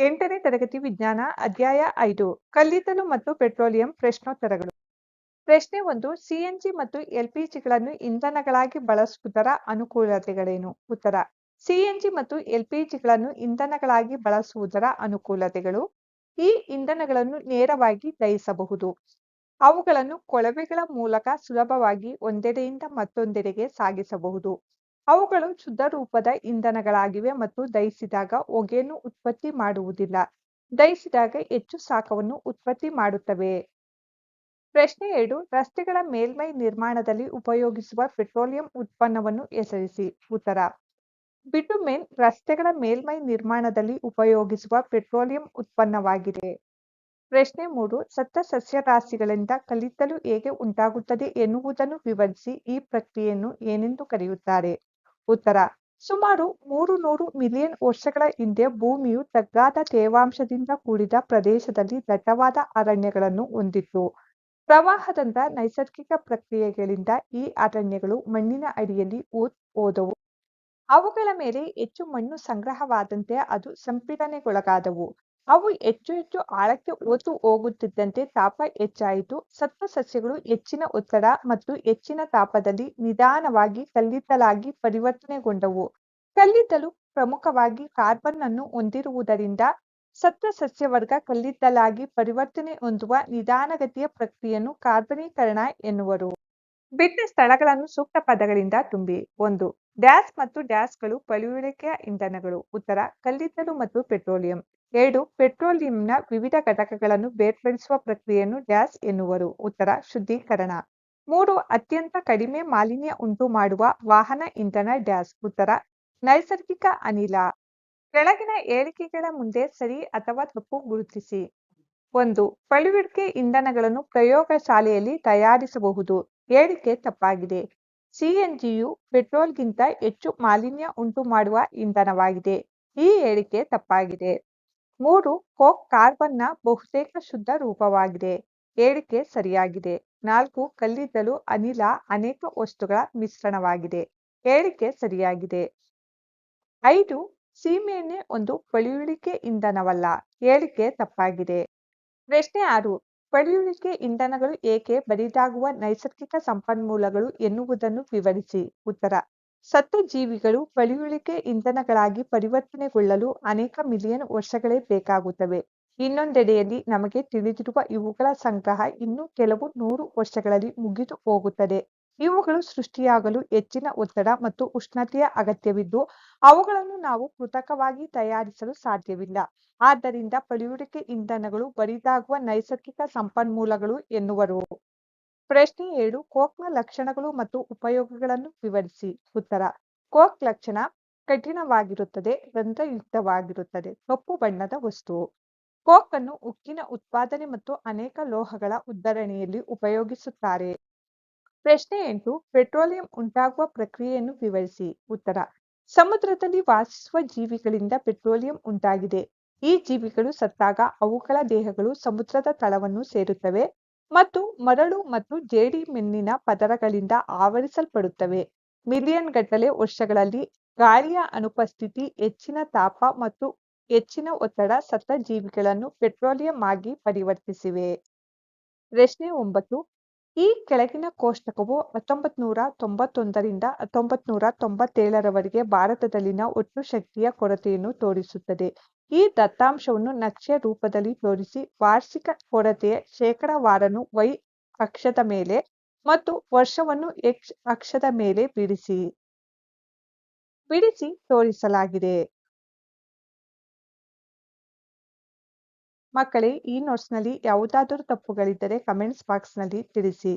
ಎಂಟನೇ ತರಗತಿ ವಿಜ್ಞಾನ ಅಧ್ಯಾಯ ಐದು, ಕಲ್ಲಿದ್ದಲು ಮತ್ತು ಪೆಟ್ರೋಲಿಯಂ ಪ್ರಶ್ನೋತ್ತರಗಳು. ಪ್ರಶ್ನೆ ಒಂದು ಸಿಎನ್ಜಿ ಮತ್ತು ಎಲ್ಪಿಜಿಗಳನ್ನು ಇಂಧನಗಳಾಗಿ ಬಳಸುವುದರ ಅನುಕೂಲತೆಗಳೇನು? ಉತ್ತರ ಸಿಎನ್ಜಿ ಮತ್ತು ಎಲ್ಪಿಜಿಗಳನ್ನು ಇಂಧನಗಳಾಗಿ ಬಳಸುವುದರ ಅನುಕೂಲತೆಗಳು. ಈ ಇಂಧನಗಳನ್ನು ನೇರವಾಗಿ ದಹಿಸಬಹುದು ಅವುಗಳನ್ನು ಕೊಳವೆಗಳ ಮೂಲಕ ಸುಲಭವಾಗಿ ಒಂದೆಡೆಯಿಂದ ಮತ್ತೊಂದೆಡೆಗೆ ಸಾಗಿಸಬಹುದು. ಅವುಗಳು ಶುದ್ಧ ರೂಪದ ಇಂಧನಗಳಾಗಿವೆ ಮತ್ತು ದಹಿಸಿದಾಗ ಹೊಗೆಯನ್ನು ಉತ್ಪತ್ತಿ ಮಾಡುವುದಿಲ್ಲ. ದಹಿಸಿದಾಗ ಹೆಚ್ಚು ಶಾಖವನ್ನು ಉತ್ಪತ್ತಿ ಮಾಡುತ್ತವೆ. ಪ್ರಶ್ನೆ ಎರಡು, ರಸ್ತೆಗಳ ಮೇಲ್ಮೈ ನಿರ್ಮಾಣದಲ್ಲಿ ಉಪಯೋಗಿಸುವ ಪೆಟ್ರೋಲಿಯಂ ಉತ್ಪನ್ನವನ್ನು ಹೆಸರಿಸಿ. ಉತ್ತರ, ಬಿಟುಮೆನ್ ರಸ್ತೆಗಳ ಮೇಲ್ಮೈ ನಿರ್ಮಾಣದಲ್ಲಿ ಉಪಯೋಗಿಸುವ ಪೆಟ್ರೋಲಿಯಂ ಉತ್ಪನ್ನವಾಗಿದೆ. ಪ್ರಶ್ನೆ ಮೂರು, ಸತ್ತ ಸಸ್ಯರಾಶಿಗಳಿಂದ ಕಲಿತಲು ಹೇಗೆ ಉಂಟಾಗುತ್ತದೆ ಎನ್ನುವುದನ್ನು ವಿವರಿಸಿ ಈ ಪ್ರಕ್ರಿಯೆಯನ್ನು ಏನೆಂದು ಕರೆಯುತ್ತಾರೆ. ಉತ್ತರ. ಸುಮಾರು ಮೂರು ನೂರು ಮಿಲಿಯನ್ ವರ್ಷಗಳ ಹಿಂದೆ ಭೂಮಿಯು ತಗ್ಗಾದ ತೇವಾಂಶದಿಂದ ಕೂಡಿದ ಪ್ರದೇಶದಲ್ಲಿ ದಟ್ಟವಾದ ಅರಣ್ಯಗಳನ್ನು ಹೊಂದಿತ್ತು. ಪ್ರವಾಹದಂತ ನೈಸರ್ಗಿಕ ಪ್ರಕ್ರಿಯೆಗಳಿಂದ ಈ ಅರಣ್ಯಗಳು ಮಣ್ಣಿನ ಅಡಿಯಲ್ಲಿ ಊತ್ ಹೋದವು ಅವುಗಳ ಮೇಲೆ ಹೆಚ್ಚು ಮಣ್ಣು ಸಂಗ್ರಹವಾದಂತೆ ಅದು ಸಂಪೀಡನೆಗೊಳಗಾದವು. ಅವು ಹೆಚ್ಚು ಹೆಚ್ಚು ಆಳಕ್ಕೆ ಒತ್ತು ಹೋಗುತ್ತಿದ್ದಂತೆ ತಾಪ ಹೆಚ್ಚಾಯಿತು. ಸತ್ವ ಸಸ್ಯಗಳು ಹೆಚ್ಚಿನ ಒತ್ತಡ ಮತ್ತು ಹೆಚ್ಚಿನ ತಾಪದಲ್ಲಿ ನಿಧಾನವಾಗಿ ಕಲ್ಲಿದ್ದಲಾಗಿ ಪರಿವರ್ತನೆಗೊಂಡವು. ಕಲ್ಲಿದ್ದಲು ಪ್ರಮುಖವಾಗಿ ಕಾರ್ಬನ್ ಅನ್ನು ಹೊಂದಿರುವುದರಿಂದ ಸತ್ತ ಸಸ್ಯವರ್ಗ ಕಲ್ಲಿದ್ದಲಾಗಿ ಪರಿವರ್ತನೆ ಹೊಂದುವ ನಿಧಾನಗತಿಯ ಪ್ರಕ್ರಿಯೆಯನ್ನು ಕಾರ್ಬನೀಕರಣ ಎನ್ನುವರು. ಬಿಟ್ಟ ಸ್ಥಳಗಳನ್ನು ಸೂಕ್ತ ಪದಗಳಿಂದ ತುಂಬಿ. ಒಂದು ಡ್ಯಾಸ್ ಮತ್ತು ಡ್ಯಾಸ್ಗಳು ಪಳಿಯುಳಿಕೆಯ ಇಂಧನಗಳು. ಉತ್ತರ, ಕಲ್ಲಿದ್ದಲು ಮತ್ತು ಪೆಟ್ರೋಲಿಯಂ. ಎರಡು, ಪೆಟ್ರೋಲಿಯಂನ ವಿವಿಧ ಘಟಕಗಳನ್ನು ಬೇರ್ಪಡಿಸುವ ಪ್ರಕ್ರಿಯೆಯನ್ನು ಡ್ಯಾಸ್ ಎನ್ನುವರು. ಉತ್ತರ, ಶುದ್ಧೀಕರಣ. ಮೂರು, ಅತ್ಯಂತ ಕಡಿಮೆ ಮಾಲಿನ್ಯ ಉಂಟು ಮಾಡುವ ವಾಹನ ಇಂಧನ ಡ್ಯಾಸ್ ಉತ್ತರ, ನೈಸರ್ಗಿಕ ಅನಿಲ. ಕೆಳಗಿನ ಏರಿಕೆಗಳ ಮುಂದೆ ಸರಿ ಅಥವಾ ತಪ್ಪು ಗುರುತಿಸಿ. ಒಂದು ಪಳುವಿಡಿಕೆ ಇಂಧನಗಳನ್ನು ಪ್ರಯೋಗಶಾಲೆಯಲ್ಲಿ ತಯಾರಿಸಬಹುದು. ಹೇಳಿಕೆ ತಪ್ಪಾಗಿದೆ. ಸಿಎನ್ಜಿಯು ಪೆಟ್ರೋಲ್ಗಿಂತ ಹೆಚ್ಚು ಮಾಲಿನ್ಯ ಉಂಟು ಮಾಡುವ ಇಂಧನವಾಗಿದೆ. ಈ ಹೇಳಿಕೆ ತಪ್ಪಾಗಿದೆ. ಮೂರು ಕೋಕ್ ಕಾರ್ಬನ್ನ ಬಹುತೇಕ ಶುದ್ಧ ರೂಪವಾಗಿದೆ. ಹೇಳಿಕೆ ಸರಿಯಾಗಿದೆ. ನಾಲ್ಕು ಕಲ್ಲಿದ್ದಲು ಅನಿಲ ಅನೇಕ ವಸ್ತುಗಳ ಮಿಶ್ರಣವಾಗಿದೆ. ಹೇಳಿಕೆ ಸರಿಯಾಗಿದೆ. ಐದು ಸೀಮೆಎಣ್ಣೆ ಒಂದು ಪಳಿಯುಳಿಕೆ ಇಂಧನವಲ್ಲ. ಹೇಳಿಕೆ ತಪ್ಪಾಗಿದೆ. ಪ್ರಶ್ನೆ ಆರು ಪಳಿಯುಳಿಕೆ ಇಂಧನಗಳು ಏಕೆ ಬರಿದಾಗುವ ನೈಸರ್ಗಿಕ ಸಂಪನ್ಮೂಲಗಳು ಎನ್ನುವುದನ್ನು ವಿವರಿಸಿ. ಉತ್ತರ ಸತ್ತ ಜೀವಿಗಳು ಪಳಿಯುಳಿಕೆ ಇಂಧನಗಳಾಗಿ ಪರಿವರ್ತನೆಗೊಳ್ಳಲು ಅನೇಕ ಮಿಲಿಯನ್ ವರ್ಷಗಳೇ ಬೇಕಾಗುತ್ತವೆ. ಇನ್ನೊಂದೆಡೆಯಲ್ಲಿ ನಮಗೆ ತಿಳಿದಿರುವ ಇವುಗಳ ಸಂಗ್ರಹ ಇನ್ನೂ ಕೆಲವು ನೂರು ವರ್ಷಗಳಲ್ಲಿ ಮುಗಿದು ಹೋಗುತ್ತದೆ. ಇವುಗಳು ಸೃಷ್ಟಿಯಾಗಲು ಹೆಚ್ಚಿನ ಒತ್ತಡ ಮತ್ತು ಉಷ್ಣತೆಯ ಅಗತ್ಯವಿದ್ದು, ಅವುಗಳನ್ನು ನಾವು ಕೃತಕವಾಗಿ ತಯಾರಿಸಲು ಸಾಧ್ಯವಿಲ್ಲ. ಆದ್ದರಿಂದ ಪಳಿಯುಳಿಕೆ ಇಂಧನಗಳು ಬರಿದಾಗುವ ನೈಸರ್ಗಿಕ ಸಂಪನ್ಮೂಲಗಳು ಎನ್ನುವರು. ಪ್ರಶ್ನೆ ಏಳು, ಕೋಕ್ನ ಲಕ್ಷಣಗಳು ಮತ್ತು ಉಪಯೋಗಗಳನ್ನು ವಿವರಿಸಿ. ಉತ್ತರ, ಕೋಕ್ ಲಕ್ಷಣ ಕಠಿಣವಾಗಿರುತ್ತದೆ, ರಂಧ್ರಯುಕ್ತವಾಗಿರುತ್ತದೆ, ಕಪ್ಪು ಬಣ್ಣದ ವಸ್ತು. ಕೋಕ್ ಅನ್ನು ಉಕ್ಕಿನ ಉತ್ಪಾದನೆ ಮತ್ತು ಅನೇಕ ಲೋಹಗಳ ಉದ್ಧರಣೆಯಲ್ಲಿ ಉಪಯೋಗಿಸುತ್ತಾರೆ. ಪ್ರಶ್ನೆ ಎಂಟು, ಪೆಟ್ರೋಲಿಯಂ ಉಂಟಾಗುವ ಪ್ರಕ್ರಿಯೆಯನ್ನು ವಿವರಿಸಿ. ಉತ್ತರ, ಸಮುದ್ರದಲ್ಲಿ ವಾಸಿಸುವ ಜೀವಿಗಳಿಂದ ಪೆಟ್ರೋಲಿಯಂ ಉಂಟಾಗಿದೆ. ಈ ಜೀವಿಗಳು ಸತ್ತಾಗ ಅವುಗಳ ದೇಹಗಳು ಸಮುದ್ರದ ತಳವನ್ನು ಸೇರುತ್ತವೆ. ಮತ್ತು ಮರಳು ಮತ್ತು ಜೇಡಿಮೆನ್ನಿನ ಪದರಗಳಿಂದ ಆವರಿಸಲ್ಪಡುತ್ತವೆ. ಮಿಲಿಯನ್ ಗಟ್ಟಲೆ ವರ್ಷಗಳಲ್ಲಿ ಗಾಳಿಯ ಅನುಪಸ್ಥಿತಿ, ಹೆಚ್ಚಿನ ತಾಪ ಮತ್ತು ಹೆಚ್ಚಿನ ಒತ್ತಡ ಸತ್ತ ಜೀವಿಗಳನ್ನು ಪೆಟ್ರೋಲಿಯಂ ಆಗಿ ಪರಿವರ್ತಿಸಿವೆ. ಪ್ರಶ್ನೆ ಒಂಬತ್ತು, ಈ ಕೆಳಗಿನ ಕೋಷ್ಟಕವು ಹತ್ತೊಂಬತ್ ನೂರ ತೊಂಬತ್ತೊಂದರಿಂದ ಹತ್ತೊಂಬತ್ ನೂರ ತೊಂಬತ್ತೇಳರವರೆಗೆ ಭಾರತದಲ್ಲಿನ ಒಟ್ಟು ಶಕ್ತಿಯ ಕೊರತೆಯನ್ನು ತೋರಿಸುತ್ತದೆ. ಈ ದತ್ತಾಂಶವನ್ನು ನಕ್ಷೆ ರೂಪದಲ್ಲಿ ತೋರಿಸಿ ವಾರ್ಷಿಕ ಕೊರತೆಯ ಶೇಕಡಾವಾರನ್ನು ವೈ ಅಕ್ಷದ ಮೇಲೆ ಮತ್ತು ವರ್ಷವನ್ನು ಎಕ್ಸ್ ಅಕ್ಷದ ಮೇಲೆ ಬಿಡಿಸಿ. ಬಿಡಿಸಿ ತೋರಿಸಲಾಗಿದೆ. ಮಕ್ಕಳೇ, ಈ ನೋಟ್ಸ್ನಲ್ಲಿ ಯಾವುದಾದರೂ ತಪ್ಪುಗಳಿದ್ದರೆ ಕಮೆಂಟ್ಸ್ ಬಾಕ್ಸ್ನಲ್ಲಿ ತಿಳಿಸಿ.